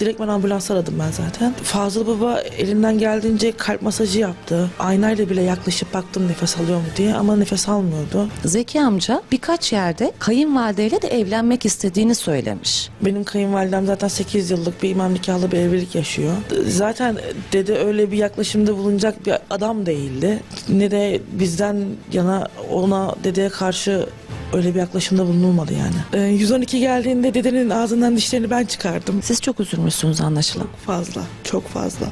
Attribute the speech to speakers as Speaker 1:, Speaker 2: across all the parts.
Speaker 1: Direkt ben ambulans aradım ben zaten. Fazıl Baba elinden geldiğince kalp masajı yaptı. Aynayla bile yaklaşıp baktım nefes alıyor mu diye ama nefes almıyordu.
Speaker 2: Zeki amca birkaç yerde kayınvalideyle de evlenmek istediğini söylemiş.
Speaker 1: Benim kayınvalidem zaten 8 yıllık bir imam nikahlı bir evlilik yaşıyor. Zaten dede öyle bir yaklaşımda bulunacak bir adam değildi. Ne de bizden yana ona dedeye karşı öyle bir yaklaşımda bulunulmadı yani. Ee, 112 geldiğinde dedenin ağzından dişlerini ben çıkardım.
Speaker 2: Siz çok üzülmüşsünüz anlaşılan.
Speaker 1: Fazla, çok fazla.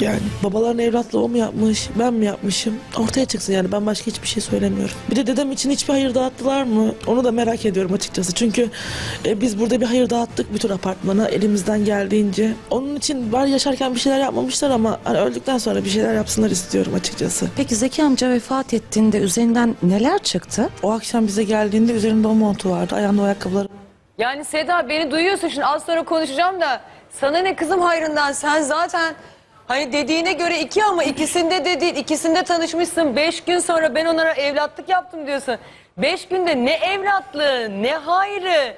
Speaker 1: Yani babaların evlatlığı o mu yapmış, ben mi yapmışım? Ortaya çıksın yani ben başka hiçbir şey söylemiyorum. Bir de dedem için hiçbir hayır dağıttılar mı? Onu da merak ediyorum açıkçası. Çünkü e, biz burada bir hayır dağıttık bütün apartmana elimizden geldiğince. Onun için var yaşarken bir şeyler yapmamışlar ama hani öldükten sonra bir şeyler yapsınlar istiyorum açıkçası.
Speaker 2: Peki Zeki amca vefat ettiğinde üzerinden neler çıktı?
Speaker 1: O akşam bize geldiğinde üzerinde o montu vardı, ayağında o ayakkabıları
Speaker 3: Yani Seda beni duyuyorsun şimdi az sonra konuşacağım da sana ne kızım hayrından sen zaten hani dediğine göre iki ama ikisinde de değil ikisinde tanışmışsın beş gün sonra ben onlara evlatlık yaptım diyorsun. Beş günde ne evlatlığı ne hayrı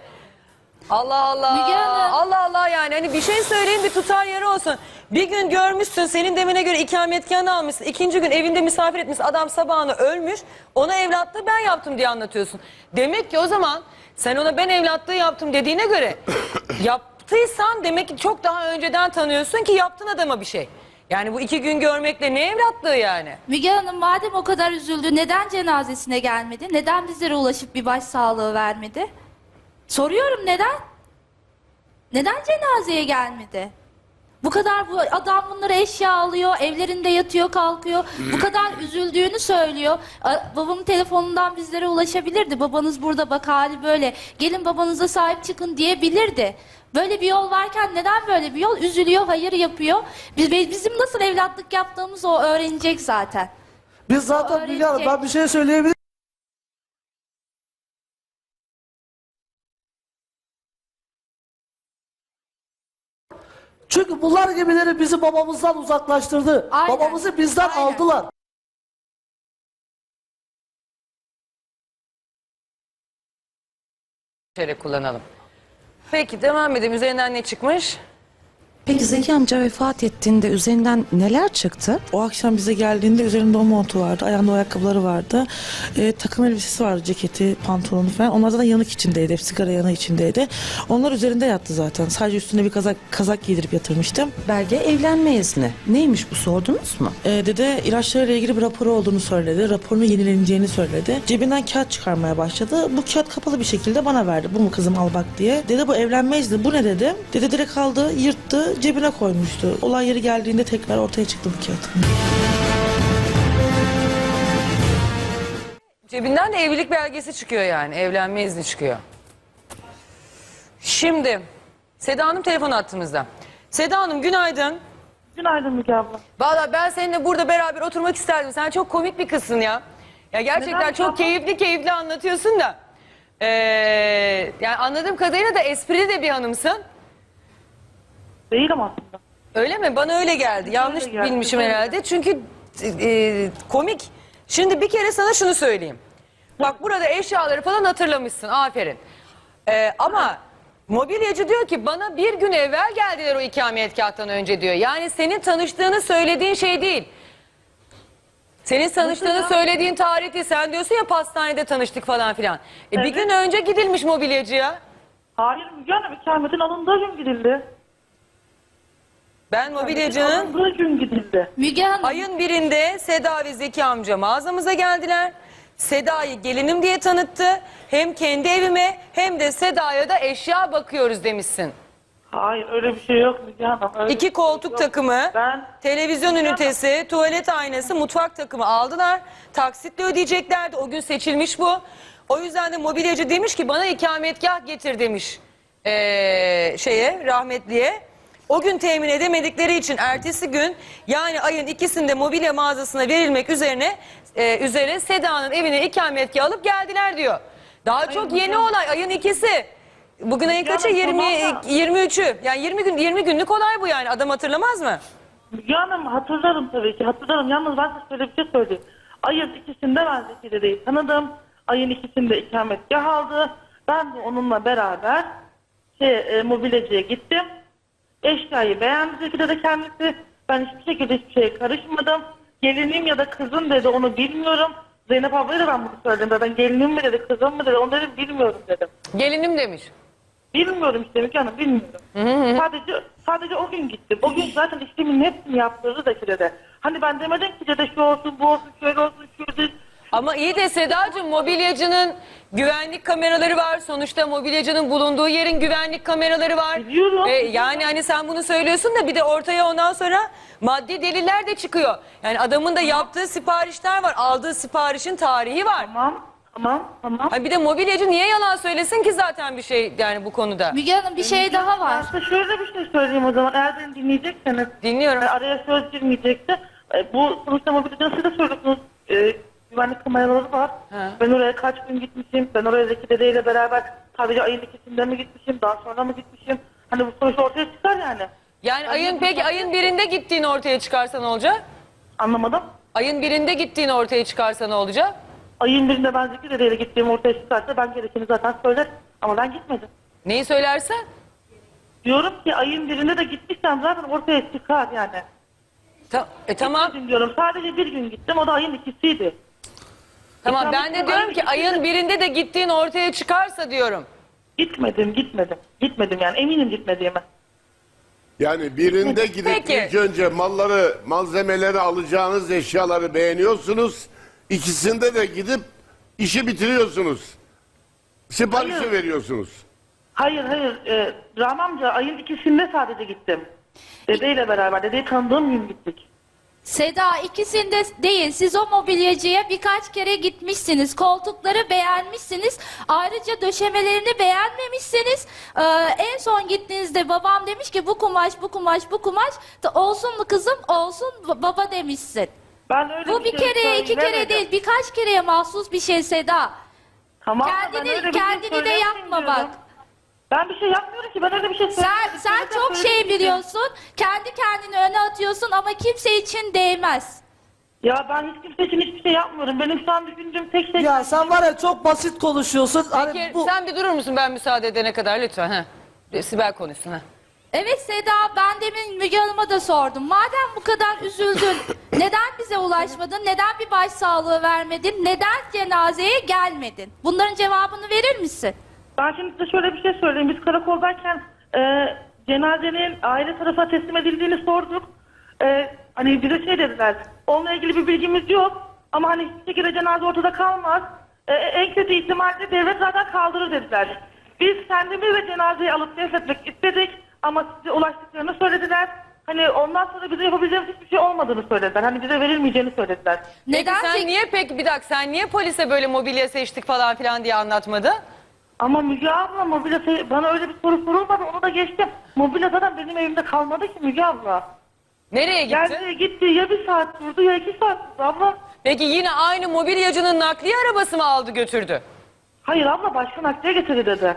Speaker 3: Allah Allah
Speaker 4: Müge Hanım.
Speaker 3: Allah Allah yani hani bir şey söyleyin bir tutar yeri olsun. Bir gün görmüşsün senin demine göre ikametgahını almışsın. ikinci gün evinde misafir etmişsin adam sabahını ölmüş. Ona evlatlığı ben yaptım diye anlatıyorsun. Demek ki o zaman sen ona ben evlatlığı yaptım dediğine göre yaptıysan demek ki çok daha önceden tanıyorsun ki yaptın adama bir şey. Yani bu iki gün görmekle ne evlatlığı yani?
Speaker 4: Müge Hanım madem o kadar üzüldü neden cenazesine gelmedi? Neden bizlere ulaşıp bir başsağlığı vermedi? Soruyorum neden? Neden cenazeye gelmedi? Bu kadar bu adam bunları eşya alıyor, evlerinde yatıyor, kalkıyor. Bu kadar üzüldüğünü söylüyor. Babamın telefonundan bizlere ulaşabilirdi. Babanız burada bak hali böyle. Gelin babanıza sahip çıkın diyebilirdi. Böyle bir yol varken neden böyle bir yol? Üzülüyor, hayır yapıyor. Biz, bizim nasıl evlatlık yaptığımızı o öğrenecek zaten.
Speaker 5: Biz zaten
Speaker 4: Öğrenecek.
Speaker 5: Hanım ben bir şey söyleyebilirim. Çünkü bunlar gibileri bizi babamızdan uzaklaştırdı.
Speaker 4: Aynen,
Speaker 5: Babamızı bizden
Speaker 4: aynen.
Speaker 5: aldılar.
Speaker 3: Şöyle kullanalım. Peki devam edelim. Üzerinden ne çıkmış?
Speaker 2: Peki Zeki amca vefat ettiğinde üzerinden neler çıktı?
Speaker 1: O akşam bize geldiğinde üzerinde o montu vardı, ayağında o ayakkabıları vardı. Ee, takım elbisesi vardı, ceketi, pantolonu falan. Onlar zaten yanık içindeydi, hep sigara yanığı içindeydi. Onlar üzerinde yattı zaten. Sadece üstüne bir kazak, kazak giydirip yatırmıştım.
Speaker 2: Belge evlenme izni. Neymiş bu sordunuz mu?
Speaker 1: Ee, dede ilaçlarıyla ilgili bir raporu olduğunu söyledi. Raporunu yenileneceğini söyledi. Cebinden kağıt çıkarmaya başladı. Bu kağıt kapalı bir şekilde bana verdi. Bu mu kızım al bak diye. Dede bu evlenme izni. Bu ne dedim. Dede direkt aldı, yırttı, cebine koymuştu. Olay yeri geldiğinde tekrar ortaya çıktı bu kağıt.
Speaker 3: Cebinden de evlilik belgesi çıkıyor yani. Evlenme izni çıkıyor. Şimdi Seda Hanım telefon attığımızda. Seda Hanım günaydın.
Speaker 6: Günaydın Müge abla.
Speaker 3: Valla ben seninle burada beraber oturmak isterdim. Sen çok komik bir kızsın ya. Ya gerçekten
Speaker 6: Neden
Speaker 3: çok keyifli keyifli anlatıyorsun da. Ee, yani anladığım kadarıyla da esprili de bir hanımsın.
Speaker 6: Değilim aslında.
Speaker 3: Öyle mi? Bana öyle geldi. Yanlış
Speaker 6: geldi,
Speaker 3: bilmişim
Speaker 6: öyle.
Speaker 3: herhalde. Çünkü e, komik. Şimdi bir kere sana şunu söyleyeyim. Bak burada eşyaları falan hatırlamışsın. Aferin. Ee, ama mobilyacı diyor ki bana bir gün evvel geldiler o ikametgahtan önce diyor. Yani senin tanıştığını söylediğin şey değil. Senin tanıştığını söylediğin tarih değil. Sen diyorsun ya pastanede tanıştık falan filan. E, Bir
Speaker 6: Evet.
Speaker 3: gün önce gidilmiş mobilyacıya.
Speaker 6: Hayır Müge Hanım ikametin alındığı gün gidildi.
Speaker 3: Ben mobilyacının
Speaker 6: Alındığı gün gidildi.
Speaker 4: Müge Hanım
Speaker 3: Ayın birinde Seda ve Zeki amca mağazamıza geldiler. Seda'yı gelinim diye tanıttı. Hem kendi evime hem de Seda'ya da eşya bakıyoruz demişsin.
Speaker 6: Hayır öyle bir şey yok Müge Hanım. Öyle
Speaker 3: İki
Speaker 6: şey
Speaker 3: koltuk
Speaker 6: yok.
Speaker 3: takımı,
Speaker 6: Ben
Speaker 3: televizyon
Speaker 6: Müge
Speaker 3: ünitesi, tuvalet aynası, mutfak takımı aldılar. Taksitle ödeyeceklerdi. O gün seçilmiş bu. O yüzden de mobilyacı demiş ki bana ikametgah getir demiş ee, şeye rahmetliye. O gün temin edemedikleri için ertesi gün yani ayın ikisinde mobilya mağazasına verilmek üzerine e, üzere Seda'nın evine ikametgah alıp geldiler diyor. Daha çok
Speaker 6: Müge
Speaker 3: yeni olay ayın ikisi. Bugün ayın kaçı?
Speaker 6: Hanım,
Speaker 3: 20
Speaker 6: tamam da-
Speaker 3: 23'ü. Yani 20 gün 20 günlük olay bu yani. Adam hatırlamaz mı?
Speaker 6: Müge Hanım hatırlarım tabii ki hatırlarım. Yalnız ben size şöyle bir şey söyleyeyim. Ayın ikisinde ben Zeki dedeyi tanıdım. Ayın ikisinde ikametgah aldı. Ben de onunla beraber şey, e, mobilyacıya gittim. Eşyayı beğendi Zeki de kendisi. Ben hiçbir şekilde hiçbir şeye karışmadım. Gelinim ya da kızım dedi onu bilmiyorum. Zeynep ablaya da ben bunu söyledim zaten. Gelinim mi dedi kızım mı dedi onu dedim bilmiyorum dedim.
Speaker 3: Gelinim demiş.
Speaker 6: Bilmiyorum işte Müge Hanım bilmiyorum. Sadece sadece o gün gittim. O gün zaten işlemin hepsini yaptırdı da Kire'de. Hani ben demedim ki dede şu olsun bu olsun şöyle olsun şöyle.
Speaker 3: Ama iyi de Sedacığım mobilyacının güvenlik kameraları var. Sonuçta mobilyacının bulunduğu yerin güvenlik kameraları var.
Speaker 6: Biliyorum.
Speaker 3: Ee, yani hani sen bunu söylüyorsun da bir de ortaya ondan sonra maddi deliller de çıkıyor. Yani adamın da yaptığı siparişler var. Aldığı siparişin tarihi var.
Speaker 6: Tamam tamam tamam.
Speaker 3: Ha bir de mobilyacı niye yalan söylesin ki zaten bir şey yani bu konuda?
Speaker 4: Müge Hanım bir şey daha var.
Speaker 6: Size şöyle bir şey söyleyeyim o zaman. Eğer beni dinleyecekseniz.
Speaker 3: Dinliyorum.
Speaker 6: e, Araya söz girmeyecekse. e, Bu sonuçta mobilyacının siz de söylüyorsunuz. e, güvenlik kameraları var. Ben oraya kaç gün gitmişim. Ben oraya Zeki dedeyle beraber sadece ayın ikisinde mi gitmişim. Daha sonra mı gitmişim. Hani bu sonuç ortaya çıkar yani.
Speaker 3: Yani ayın peki ayın birinde gittiğin ortaya çıkarsa ne olacak?
Speaker 6: Anlamadım.
Speaker 3: Ayın birinde gittiğin ortaya çıkarsa ne olacak?
Speaker 6: Ayın birinde ben Zeki dedeyle gittiğim ortaya çıkarsa ben gerekeni zaten söylerim. Ama ben gitmedim.
Speaker 3: Neyi söylersen?
Speaker 6: Diyorum ki ayın birinde de gittiysem zaten ortaya çıkar yani.
Speaker 3: Ta- e, tamam.
Speaker 6: Gitmedim diyorum. Sadece bir gün gittim. O da ayın ikisiydi.
Speaker 3: Tamam ben de diyorum ki ayın birinde de gittiğin ortaya çıkarsa diyorum.
Speaker 6: Gitmedim, gitmedim. Gitmedim yani eminim gitmediğime.
Speaker 7: Yani birinde gidip
Speaker 3: Peki.
Speaker 7: ilk önce malları, malzemeleri alacağınız eşyaları beğeniyorsunuz. İkisinde de gidip işi bitiriyorsunuz. Siparişi
Speaker 6: Hayır.
Speaker 7: veriyorsunuz.
Speaker 6: Hayır hayır. E, Rahmi amca ayın ikisinde sadece gittim. Dedeyle beraber. Dedeyi tanıdığım gün gittik.
Speaker 4: Seda ikisinde değil. Siz o mobilyacıya birkaç kere gitmişsiniz. Koltukları beğenmişsiniz. Ayrıca döşemelerini beğenmemişsiniz. Ee, en son gittiğinizde babam demiş ki bu kumaş, bu kumaş, bu kumaş. Da olsun mu kızım? Olsun ba- baba demişsin.
Speaker 6: Ben öyle
Speaker 4: Bu bir
Speaker 6: şey
Speaker 4: kere, iki kere değil. Birkaç kereye mahsus bir şey Seda.
Speaker 6: Tamam da ben
Speaker 4: Kendini-
Speaker 6: öyle bir şey
Speaker 4: kendini de yapma bak.
Speaker 6: Ben bir şey yapmıyorum ki. Ben öyle bir şey
Speaker 4: Sen
Speaker 6: söylemedim.
Speaker 4: sen
Speaker 6: Zaten
Speaker 4: çok şey
Speaker 6: söyledim.
Speaker 4: biliyorsun. Kendi kendini öne atıyorsun ama kimse için değmez.
Speaker 6: Ya ben hiç kimse için hiçbir şey yapmıyorum. Benim şu an düşündüğüm tek şey...
Speaker 5: Ya sen var ya çok basit konuşuyorsun. Hani
Speaker 3: Peki
Speaker 5: bu
Speaker 3: sen bir durur musun ben müsaade edene kadar lütfen. Ha. Sibel konuşsun. Ha.
Speaker 4: Evet Seda ben demin Müge Hanım'a da sordum. Madem bu kadar üzüldün neden bize ulaşmadın? Neden bir başsağlığı vermedin? Neden cenazeye gelmedin? Bunların cevabını verir misin?
Speaker 6: Ben şimdi size şöyle bir şey söyleyeyim. Biz karakoldayken e, cenazenin aile tarafına teslim edildiğini sorduk. E, hani bize şey dediler. Onunla ilgili bir bilgimiz yok. Ama hani hiçbir şekilde cenaze ortada kalmaz. E, en kötü ihtimalle devlet zaten kaldırır dediler. Biz kendimiz ve cenazeyi alıp defnetmek istedik. Ama size ulaştıklarını söylediler. Hani ondan sonra bize yapabileceğimiz hiçbir şey olmadığını söylediler. Hani bize verilmeyeceğini söylediler.
Speaker 4: Neden
Speaker 3: Peki sen niye peki bir dakika sen niye polise böyle mobilya seçtik falan filan diye anlatmadı?
Speaker 6: Ama Müge abla mobilya se- bana öyle bir soru sorulmadı onu da geçtim. Mobilya zaten benim evimde kalmadı ki Müge abla.
Speaker 3: Nereye gitti?
Speaker 6: Geldi gitti ya bir saat durdu ya iki saat durdu abla.
Speaker 3: Peki yine aynı mobilyacının nakliye arabası mı aldı götürdü?
Speaker 6: Hayır abla başka nakliye getirdi dedi.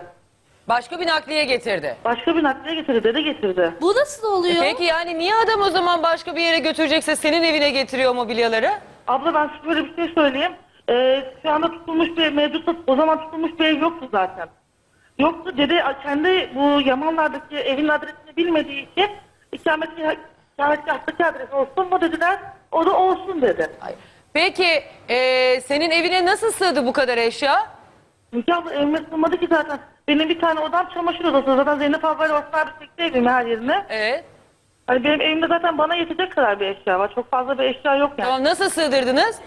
Speaker 3: Başka bir nakliye getirdi.
Speaker 6: Başka bir nakliye getirdi dede getirdi.
Speaker 4: Bu nasıl oluyor?
Speaker 3: Peki yani niye adam o zaman başka bir yere götürecekse senin evine getiriyor mobilyaları?
Speaker 6: Abla ben size böyle bir şey söyleyeyim. Ee, şu anda tutulmuş bir mevcut o zaman tutulmuş bir ev yoktu zaten. Yoktu dede kendi bu Yamanlardaki evin adresini bilmediği için ikametgah ikametgahtaki adres olsun mu dediler. O da olsun dedi.
Speaker 3: Peki eee, senin evine nasıl sığdı bu kadar eşya?
Speaker 6: Müge abla evime sığmadı ki zaten. Benim bir tane odam çamaşır odası. Zaten Zeynep ablayla Osman abi çekti evimi her yerine.
Speaker 3: Evet.
Speaker 6: Hani benim evimde zaten bana yetecek kadar bir eşya var. Çok fazla bir eşya yok yani.
Speaker 3: Tamam nasıl sığdırdınız?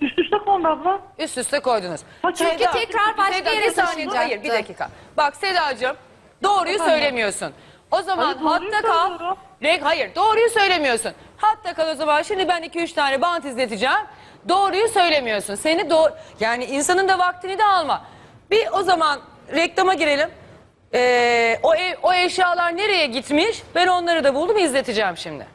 Speaker 6: Üst üste kondu abla.
Speaker 3: Üst üste koydunuz.
Speaker 4: Çünkü tekrar başka yere
Speaker 3: bir saniye,
Speaker 4: taşınacaktı.
Speaker 3: Hayır bir dakika. Bak Sedacığım doğruyu söylemiyorsun. O zaman
Speaker 6: Hayır, doğruyu
Speaker 3: hatta kal.
Speaker 6: söylüyorum.
Speaker 3: Hayır doğruyu söylemiyorsun. Hatta kal o zaman şimdi ben 2-3 tane bant izleteceğim. Doğruyu söylemiyorsun. Seni doğru yani insanın da vaktini de alma. Bir o zaman reklama girelim. Ee, o, ev, o eşyalar nereye gitmiş? Ben onları da buldum izleteceğim şimdi.